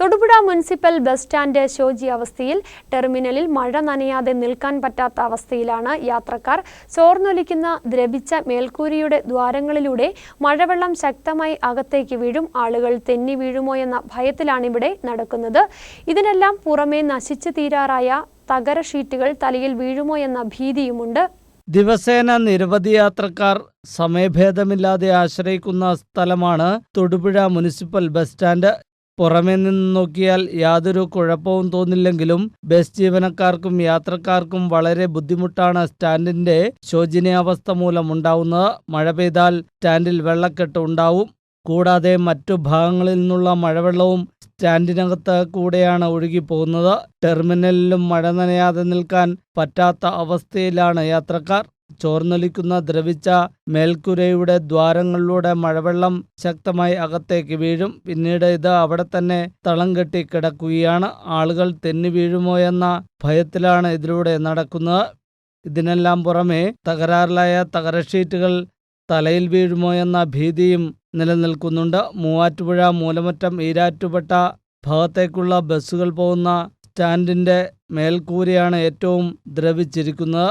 Thodupuzha municipal bus stand ശോചിയാവസ്ഥയിൽ ടെർമിനലിൽ മഴ നനയാതെ നിൽക്കാൻ പറ്റാത്ത അവസ്ഥയിലാണ് യാത്രക്കാർ ചോർന്നൊലിക്കുന്ന ദ്രവിച്ച മേൽക്കൂരിയുടെ ദ്വാരങ്ങളിലൂടെ മഴവെള്ളം ശക്തമായി അകത്തേക്ക് വീഴും ആളുകൾ തെന്നി വീഴുമോ എന്ന ഭയത്തിലാണിവിടെ നടക്കുന്നത്. ഇതിനെല്ലാം പുറമെ നശിച്ചു തീരാറായ തകര ഷീറ്റുകൾ തലയിൽ വീഴുമോ എന്ന ഭീതിയുമുണ്ട്. ദിവസേന നിരവധി യാത്രക്കാർ സമയഭേദമില്ലാതെ ആശ്രയിക്കുന്ന സ്ഥലമാണ് തൊടുപുഴ മുനിസിപ്പൽ ബസ് സ്റ്റാൻഡ്. പുറമേ നിന്ന് നോക്കിയാൽ യാതൊരു കുഴപ്പവും തോന്നില്ലെങ്കിലും ബസ് ജീവനക്കാർക്കും യാത്രക്കാർക്കും വളരെ ബുദ്ധിമുട്ടാണ് സ്റ്റാൻഡിന്റെ ശോചനീയാവസ്ഥ മൂലമുണ്ടാവുന്നത് മഴ പെയ്താൽ സ്റ്റാൻഡിൽ വെള്ളക്കെട്ട് ഉണ്ടാവും. കൂടാതെ മറ്റു ഭാഗങ്ങളിൽ നിന്നുള്ള മഴവെള്ളവും സ്റ്റാൻഡിനകത്ത് കൂടെയാണ് ഒഴുകിപ്പോകുന്നത്. ടെർമിനലിലും മഴ നനയാതെ നിൽക്കാൻ പറ്റാത്ത അവസ്ഥയിലാണ് യാത്രക്കാർ. ചോർന്നൊലിക്കുന്ന ദ്രവിച്ച മേൽക്കുരയുടെ ദ്വാരങ്ങളിലൂടെ മഴവെള്ളം ശക്തമായി അകത്തേക്ക് വീഴും. പിന്നീട് ഇത് അവിടെ തന്നെ തളം കെട്ടി കിടക്കുകയാണ്. ആളുകൾ തെന്നി വീഴുമോ എന്ന ഭയത്തിലാണ് ഇതിലൂടെ നടക്കുന്നത്. ഇതിനെല്ലാം പുറമെ തകരാറിലായ തകരഷീറ്റുകൾ തലയിൽ വീഴുമോ എന്ന ഭീതിയും നിലനിൽക്കുന്നുണ്ട്. മൂവാറ്റുപുഴ മൂലമറ്റം ഈരാറ്റുപെട്ട ഭാഗത്തേക്കുള്ള ബസ്സുകൾ പോകുന്ന സ്റ്റാൻഡിന്റെ മേൽക്കൂരയാണ് ഏറ്റവും ദ്രവിച്ചിരിക്കുന്നത്.